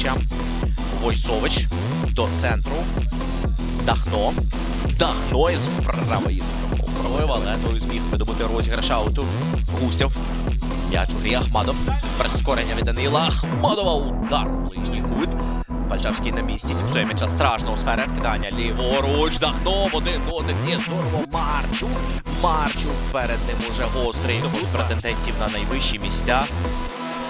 З. Войсович до центру. Дахно. Дахно із правої сторони. але той зміг видобути розіграш ауту. Гусєв. М'яч Ахмадов. Прискорення від Данила Ахмадова. Удар у ближній кут. Пальчавський на місці. Фіксує м'яча страшного сфери вкидання. Ліворуч. Дахно в один дотик. Є здорово. Марчук. Марчук. Перед ним уже гострий. Того з претендентів на найвищі місця.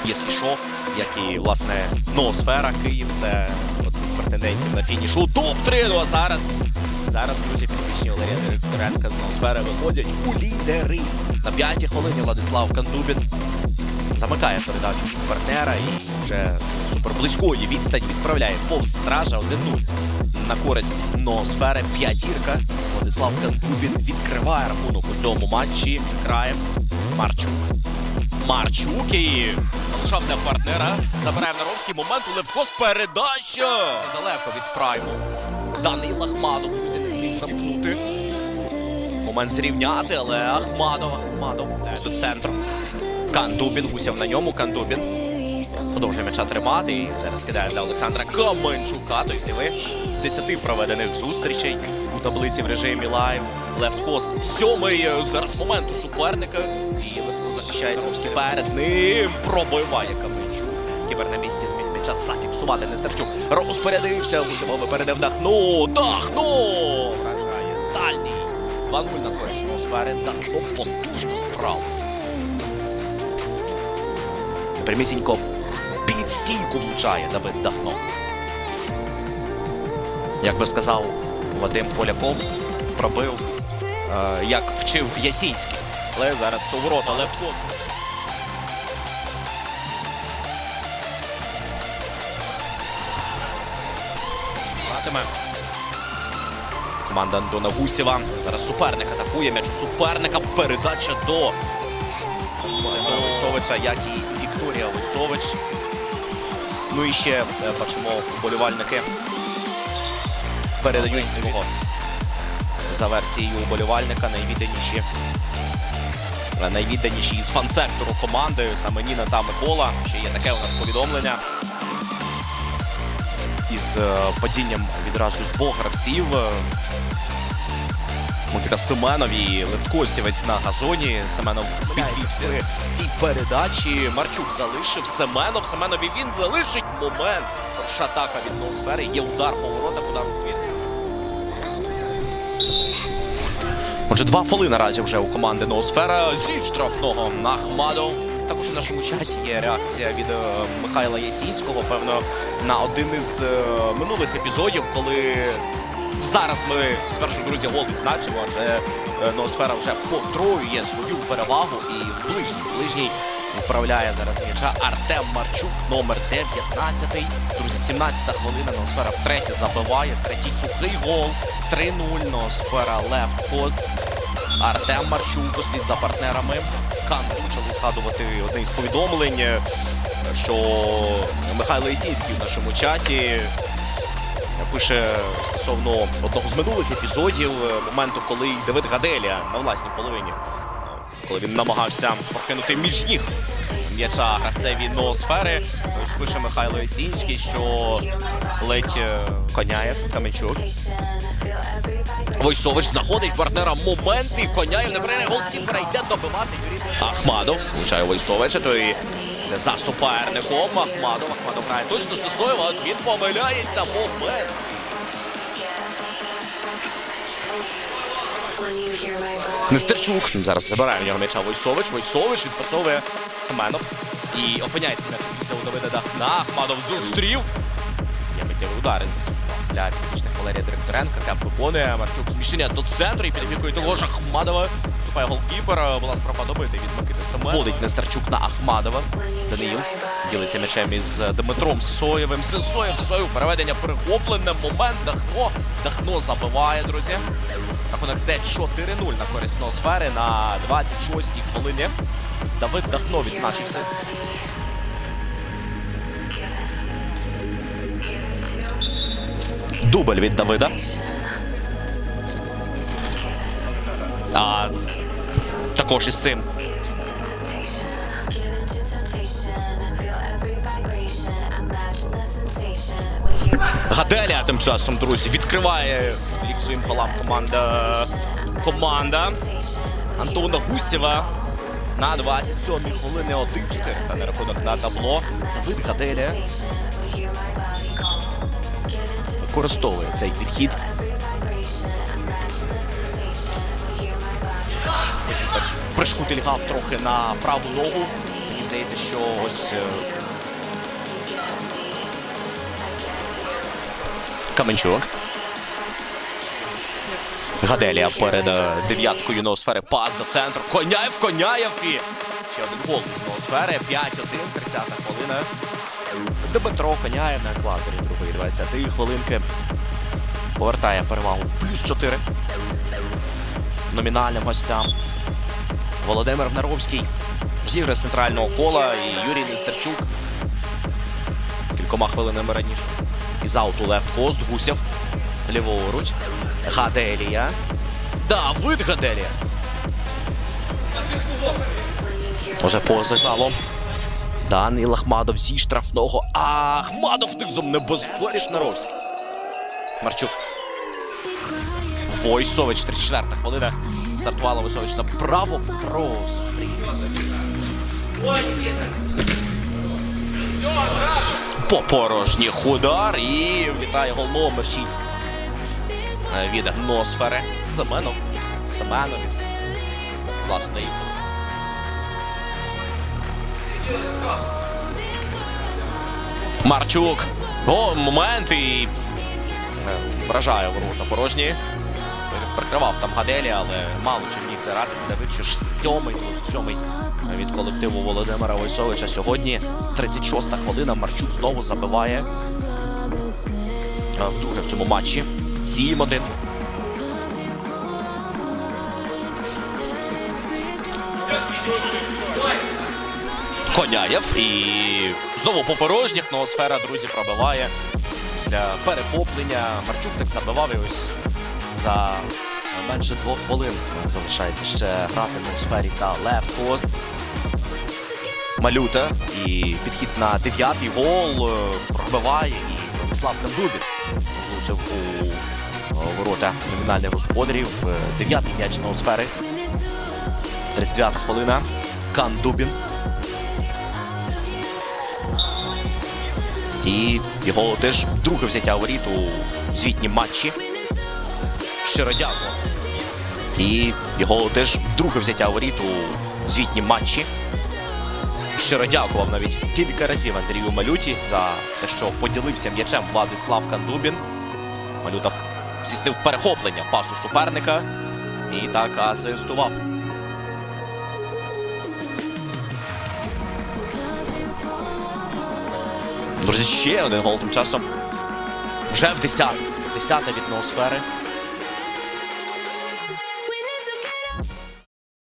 Якщо що, як і власне ноосфера Київ, це один з претендентів на фінішу. Топ-3. Ну зараз. Зараз, друзі, підвищені Валерія Директоренка з ноосфери виходять у лідери. На п'ятій хвилині Владислав Кандубін замикає передачу партнера і вже з суперблизької відстані відправляє повз стража 1-0 на користь ноосфери. П'ятірка. Владислав Кандубін відкриває рахунок у цьому матчі. Грає Марчук. Марчук і залишав для партнера. Забирає в Наровський момент. Левкос передача. Далеко від прайму. Данил Ахмадов не зміг замкнути. Момент зрівняти, але Ахмадов, Ахмадов до центру. Кандубін гусяв на ньому. Кандубін продовжує м'яча тримати. І зараз кидає для Олександра Каменчука. Той диви 10 проведених зустрічей у таблиці в режимі лайв. Лефткост сьомий зараз момент у суперника. І легко захищає Ромський перед ним. Пробиває Каменчук. Кіпер на місці зміг м'яча зафіксувати Нестерчук. Розпорядився. Гусєва випередив Дахну. Дахну! Вражає дальній. 2-0 на користь атмосфери. Дахну потужно справа. Прямісінько під стійку влучає Давид Дахно. Як би сказав Вадим Поляков, пробив, е, як вчив Ясінський. Але зараз у ворота левткот. Матиме. Команда Антона Гусєва. Зараз суперник атакує м'яч суперника. Передача до Володимира Войсовича, як і Вікторія Войсович. Ну і ще е, бачимо вболівальники передають цього за версією вболівальника найвідданіші. Найвідданіші із фан-сектору команди, саме Ніна та Микола. Ще є таке у нас повідомлення. Із е, падінням відразу двох гравців. Микита Семенов і Левкостівець на газоні. Семенов підвівся в тій передачі. Марчук залишив Семенов. Семенові він залишить момент. Перша атака від ноосфери. Є удар по воротах, удар у ствір. Отже, два фоли наразі вже у команди Ноосфера зі штрафного на Ахмадов. Також у нашому чаті є реакція від е, Михайла Ясінського, певно, на один із е, минулих епізодів, коли зараз ми спершу, друзі, гол відзначимо, адже е, Ноосфера вже потроює свою перевагу і в ближній, ближній управляє зараз м'яча Артем Марчук, номер 19. Друзі, 17 хвилина. Ноосфера втретє забиває. Третій сухий гол. 3-0. Ноосфера Лев Пост. Артем Марчук услід за партнерами. Кан почали згадувати одне із повідомлень, що Михайло Ісінський в нашому чаті пише стосовно одного з минулих епізодів, моменту, коли Давид Гаделія на власній половині, коли він намагався прокинути між ніг м'яча гравцеві ноосфери. Пише Михайло Ісінський, що ледь е, Коняєв, Каменчук. Войсович знаходить партнера момент і Коняєв не бере голкіпера, йде добивати Ахмадов. Влучає Войсовича, то і за суперником Ахмадов. Ахмадов грає точно Сосоєва, от він помиляється момент. Нестерчук зараз забирає в нього м'яча Войсович. Войсович відпасовує Семенов. І опиняється м'яч після у Давида Дахна. Ахмадов зустрів. Є миттєвий удар із для підвічних Валерія Директоренка. Кеп виконує Марчук зміщення до центру і під того ж Ахмадова. Вступає голкіпер. Була спроба добити від Микити Семенова. Вводить Нестерчук на Ахмадова. Даниїл ділиться м'ячем із Дмитром Сисоєвим. Сисоєв, Сисоєв, переведення перехоплене. Момент Дахно. Дахно забиває, друзі. Рахунок стає 4-0 на користь Ноосфери на 26-й хвилині. Давид Дахно відзначився. Дубль від Давида. А також із цим Гаделія тим часом, друзі, відкриває лік своїм голам команда. Команда Антона Гусєва. На 27-й хвилини 1-4 стане рахунок на табло. Давид Гаделія використовує цей підхід. Пришкутильгав трохи на праву ногу. Мені здається, що ось. Каменчук. Гаделія перед е, дев'яткою ноосфери. Пас до центру. Коняєв, Коняєв і ще один гол ноосфери. 5-1, 30 хвилина. Дмитро Коняєв на екваторі другої 20 хвилинки. Повертає перевагу в плюс 4. Номінальним гостям. Володимир Внаровський зіграє з центрального кола і Юрій Нестерчук. Кількома хвилинами раніше. Із ауту лефт пост Гусєв. Ліворуч. Гаделія. Давид Гаделія. Уже по сигналу. Данил Ахмадов зі штрафного. Ахмадов низом небезпечний Шнаровський. Марчук. Войсович, 34 хвилина. Стартувала Войсович на право. Простріл. По порожніх удар і вітає гол номер 6 від Гносфери. Семенов. Семеновіс. Власний. Марчук. О, момент і е, вражає ворота порожні. Прикривав там Гаделі, але мало чим міг зарати. Давид, що ж сьомий, сьомий від колективу Володимира Войсовича. Сьогодні 36-та хвилина. Марчук знову забиває е, вдруге в цьому матчі. 7-1. Коняєв і знову по порожніх ноосфера, друзі, пробиває після перехоплення. Марчук так забивав і ось за менше двох хвилин залишається ще грати на сфері та лефт пост. Малюта і підхід на дев'ятий гол е, пробиває і Владислав Кандубін влучив у е, ворота номінальних господарів. Е, Дев'ятий м'яч на сфери. 39 хвилина. Кандубін. І його теж друге взяття воріт у звітнім матчі. Щиро дякую. І його теж друге взяття воріт у звітнім матчі. Щиро дякував навіть кілька разів Андрію Малюті за те, що поділився м'ячем Владислав Кандубін. Малюта здійснив перехоплення пасу суперника і так асистував. Друзі, ще один гол тим часом. Вже в 10 В 10 від ноосфери.